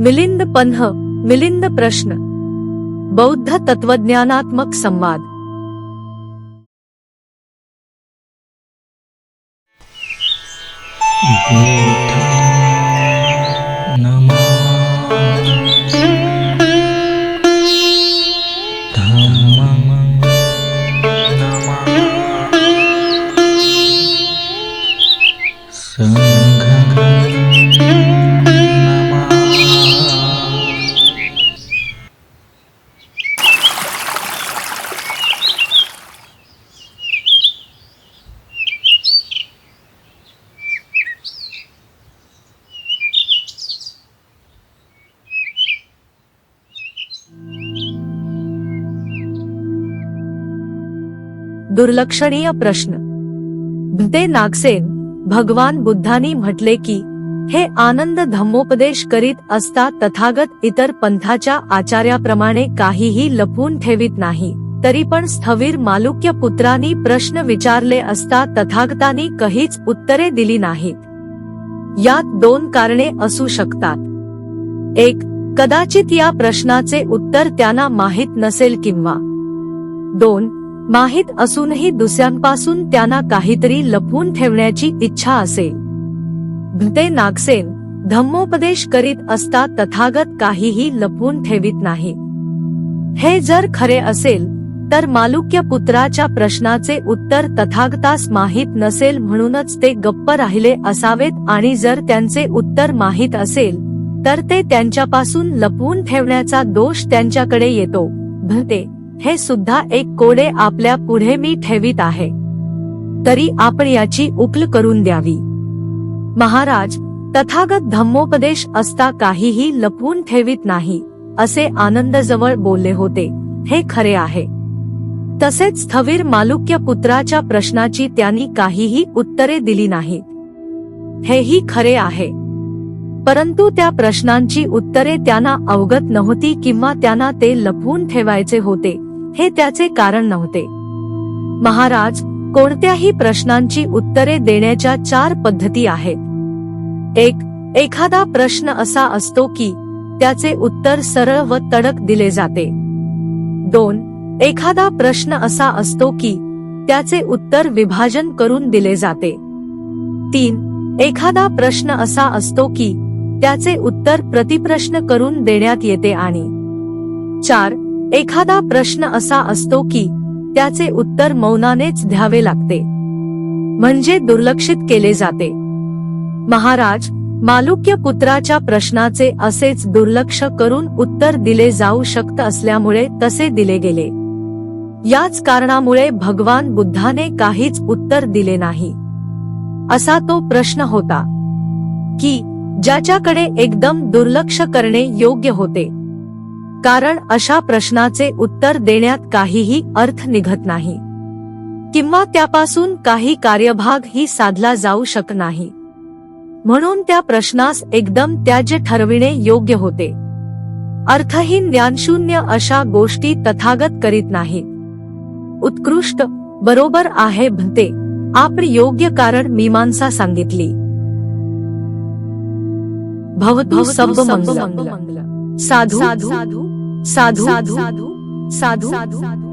मिलिंद पन्ह मिलिंद प्रश्न. बौद्ध तत्वज्ञानात्मक संवाद. दुर्लक्षणीय प्रश्न. ते नागसेन भगवान बुद्धांनी म्हटले की हे आनंद धम्मोपदेश करीत असता तथागत इतर पंथाच्या आचार्याप्रमाणे काहीही लपवून ठेवित नाही तरी पण स्थवीर मालुक्य पुत्रांनी प्रश्न विचारले असता तथागतांनी काहीच उत्तरे दिली नाहीत. यात दोन कारणे असू शकतात. एक कदाचित या प्रश्नाचे उत्तर त्यांना माहीत नसेल किंवा. दोन माहीत असूनही दुसऱ्यांपासून त्यांना काहीतरी लपवून ठेवण्याची इच्छा असेल ते नागसेन धम्मोपदेश करीत असता तथागत काहीही लपवून ठेवित नाही. हे जर खरे असेल तर मालुक्य पुत्राच्या प्रश्नाचे उत्तर तथागतास माहीत नसेल म्हणूनच ते गप्प राहिले असावेत आणि जर त्यांचे उत्तर माहीत असेल तर ते त्यांच्यापासून लपवून ठेवण्याचा दोष त्यांच्याकडे येतो. भते हे सुद्धा एक कोडे आपल्या पुढे मी ठेवीत आहे. तरी आपण याची उकल करून द्यावी. महाराज तथागत धम्मोपदेश असता काहीही लपवून ठेवीत नाही असे आनंदजवळ बोलले होते. हे खरे आहे. तसेच स्थवीर मालुक्य पुत्राच्या प्रश्नाची त्यांनी काहीही उत्तरे दिली नाहीत. हेही खरे आहे. परंतु त्या प्रश्नांची उत्तरे त्यांना अवगत नव्हती किंवा त्यांना ते लपवून ठेवायचे होते. हे त्याचे कारण नव्हते. महाराज कोणत्याही प्रश्नांची उत्तरे देण्याच्या चार पद्धती आहेत. एक एखादा प्रश्न असा असतो की त्याचे उत्तर सरळ व तडक दिले जाते. दोन एखादा प्रश्न असा असतो की त्याचे उत्तर विभाजन करून दिले जाते. तीन एखादा प्रश्न असा असतो की त्याचे उत्तर प्रतिप्रश्न करून देण्यात येते आणि चार एखादा प्रश्न असा असतो की त्याचे उत्तर मौनानेच द्यावे लागते. म्हणजे दुर्लक्षित केले जाते. महाराज मालुक्य पुत्राच्या प्रश्नाचे असेच दुर्लक्ष करून उत्तर दिले जाऊ शकत असल्यामुळे तसे दिले गेले. याच कारणामुळे भगवान बुद्धाने काहीच उत्तर दिले नाही. असा तो प्रश्न होता की ज्याच्याकडे एकदम दुर्लक्ष करणे योग्य होते. कारण अशा प्रश्नाचे उत्तर देण्यात काहीही अर्थ निघत नाही. किंवा त्यापासून काही कार्यभाग ही साधला जाऊ शक नाही. म्हणून त्या प्रश्नास एकदम त्याज्य ठरविणे योग्य होते. अर्थहीन ज्ञानशून्य अशा गोष्टी तथागत करीत नाहीत. उत्कृष्ट बरोबर आहे भते आपण योग्य कारण मीमांसा सांगितली. भवतु सब मंगल साधू साधू साधू साधू साधू साधू